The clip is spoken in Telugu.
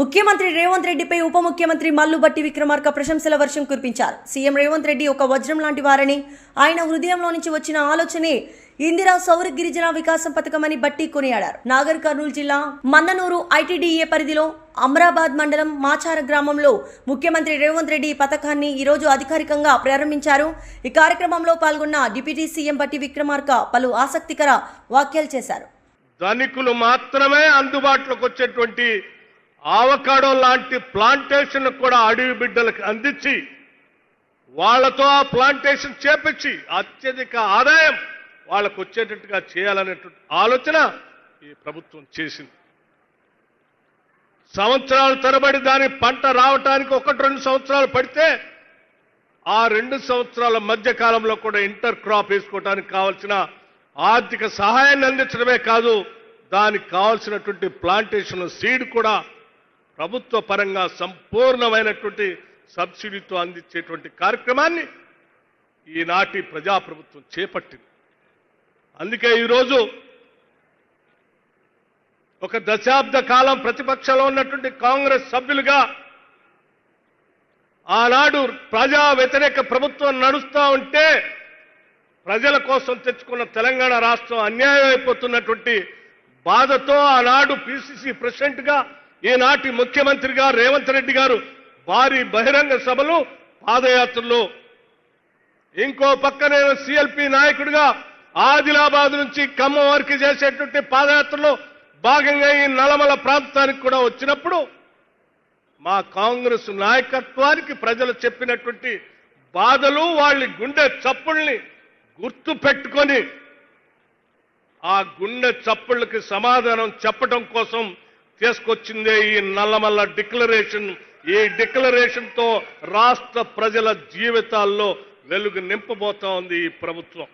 ముఖ్యమంత్రి రేవంత్ రెడ్డిపై ఉప ముఖ్యమంత్రి మల్లుబట్టి విక్రమార్క ప్రశంసల వర్షం కురిపించారు. సీఎం రేవంత్ రెడ్డి ఒక వజ్రం లాంటి వారని ఆయన హృదయంలో నుంచి వచ్చిన ఆలోచనే ఇందిరా సౌర గిరిజన వికాసం పథకమని బట్టి కొనియాడారు. నాగర్ కర్నూలు జిల్లా మన్ననూరు ఐటీడీఏ పరిధిలో అమరాబాద్ మండలం మాచార గ్రామంలో ముఖ్యమంత్రి రేవంత్ రెడ్డి ఈ పథకాన్ని ఈరోజు అధికారికంగా ప్రారంభించారు. ఈ కార్యక్రమంలో పాల్గొన్న డిప్యూటీ సీఎం బట్టి విక్రమార్క పలు ఆసక్తికర వ్యాఖ్యలు చేశారు. ధనికులు మాత్రమే అందుబాటులోకి వచ్చేటువంటి ఆవకాడో లాంటి ప్లాంటేషన్ కూడా అడవి బిడ్డలకు అందించి వాళ్ళతో ఆ ప్లాంటేషన్ చేపించి అత్యధిక ఆదాయం వాళ్ళకు వచ్చేటట్టుగా చేయాలనేటువంటి ఆలోచన ఈ ప్రభుత్వం చేసింది. సంవత్సరాల తరబడి దాని పంట రావటానికి ఒకటి రెండు సంవత్సరాలు పడితే ఆ రెండు సంవత్సరాల మధ్య కాలంలో కూడా ఇంటర్ క్రాప్ వేసుకోవడానికి కావాల్సిన ఆర్థిక సహాయాన్ని అందించడమే కాదు దానికి కావాల్సినటువంటి ప్లాంటేషన్ సీడ్ కూడా ప్రభుత్వ పరంగా సంపూర్ణమైనటువంటి సబ్సిడీతో అందించేటువంటి కార్యక్రమాన్ని ఈనాటి ప్రజాప్రభుత్వం చేపట్టింది. అందుకే ఈరోజు ఒక దశాబ్ద కాలం ప్రతిపక్షంలో ఉన్నటువంటి కాంగ్రెస్ సభ్యులుగా ఆనాడు ప్రజా వ్యతిరేక ప్రభుత్వం నడుస్తూ ఉంటే ప్రజల కోసం తెచ్చుకున్న తెలంగాణ రాష్ట్రం అన్యాయం అయిపోతున్నటువంటి బాధతో ఆనాడు పిసిసి ప్రెసిడెంట్గా ఈనాటి ముఖ్యమంత్రిగా రేవంత్ రెడ్డి గారు భారీ బహిరంగ సభలు పాదయాత్రలు. ఇంకో పక్క నేను సిఎల్పి నాయకుడిగా ఆదిలాబాద్ నుంచి ఖమ్మం వరకు చేసేటువంటి పాదయాత్రలో భాగంగా ఈ నలమల ప్రాంతానికి కూడా వచ్చినప్పుడు మా కాంగ్రెస్ నాయకత్వానికి ప్రజలు చెప్పినటువంటి బాధలు వాళ్ళ గుండె చప్పుల్ని గుర్తు పెట్టుకొని ఆ గుండె చప్పుళ్ళకి సమాధానం చెప్పడం కోసం తీసుకొచ్చిందే ఈ నల్లమల్ల డిక్లరేషన్. ఈ డిక్లరేషన్తో రాష్ట్ర ప్రజల జీవితాల్లో వెలుగు నింపబోతా ఉంది ఈ ప్రభుత్వం.